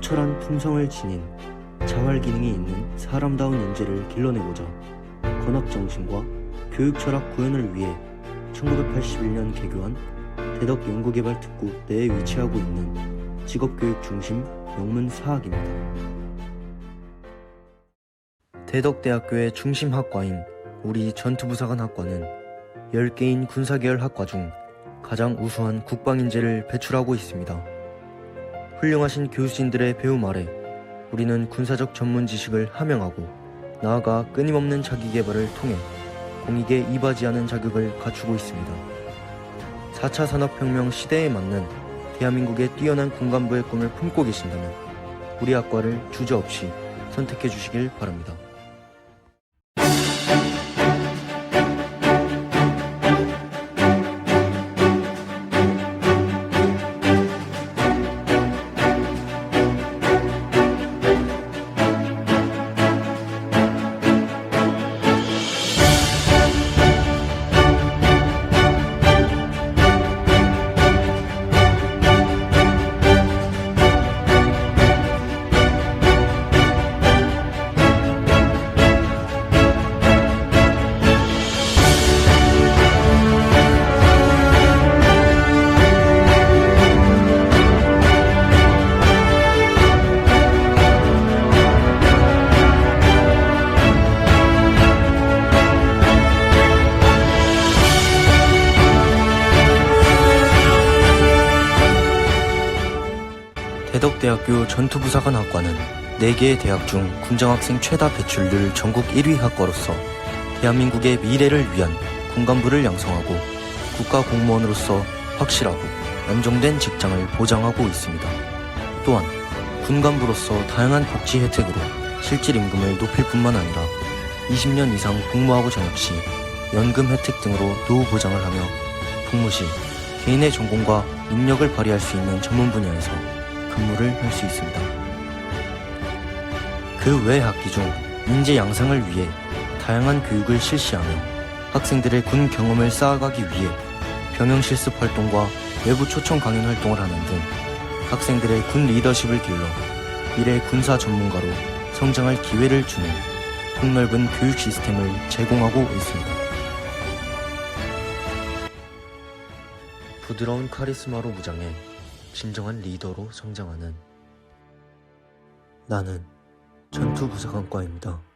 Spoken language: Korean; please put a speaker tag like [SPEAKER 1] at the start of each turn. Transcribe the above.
[SPEAKER 1] 사명을 지닌 자활 기능이 있는 사람다운 인재를 길러내고자 건학 정신과 교육 철학 구현을 위해 1981년 개교한 대덕 연구개발특구 내에 위치하고 있는 직업교육 중심 영문 사학입니다. 대덕대학교의 중심 학과인 우리 전투부사관 학과는 10개인 군사계열 학과 중 가장 우수한 국방인재를 배출하고 있습니다. 훌륭하신 교수진들의 배움 아래 우리는 군사적 전문 지식을 함양하고 나아가 끊임없는 자기 개발을 통해 공익에 이바지하는 자격을 갖추고 있습니다. 4차 산업혁명 시대에 맞는 대한민국의 뛰어난 군간부의 꿈을 품고 계신다면 우리 학과를 주저없이 선택해 주시길 바랍니다. 대덕대학교 전투부사관 학과는 4개의 대학 중 군장학생 최다 배출률 전국 1위 학과로서 대한민국의 미래를 위한 군간부를 양성하고 국가 공무원으로서 확실하고 안정된 직장을 보장하고 있습니다. 또한 군간부로서 다양한 복지 혜택으로 실질 임금을 높일 뿐만 아니라 20년 이상 복무하고 전역 시 연금 혜택 등으로 노후 보장을 하며 복무 시 개인의 전공과 능력을 발휘할 수 있는 전문 분야에서 근무를 할 수 있습니다. 그 외 학기 중 인재 양성을 위해 다양한 교육을 실시하며 학생들의 군 경험을 쌓아가기 위해 병영 실습 활동과 외부 초청 강연 활동을 하는 등 학생들의 군 리더십을 길러 미래 군사 전문가로 성장할 기회를 주는 폭넓은 교육 시스템을 제공하고 있습니다. 부드러운 카리스마로 무장해 진정한 리더로 성장하는 나는 전투부사관과입니다.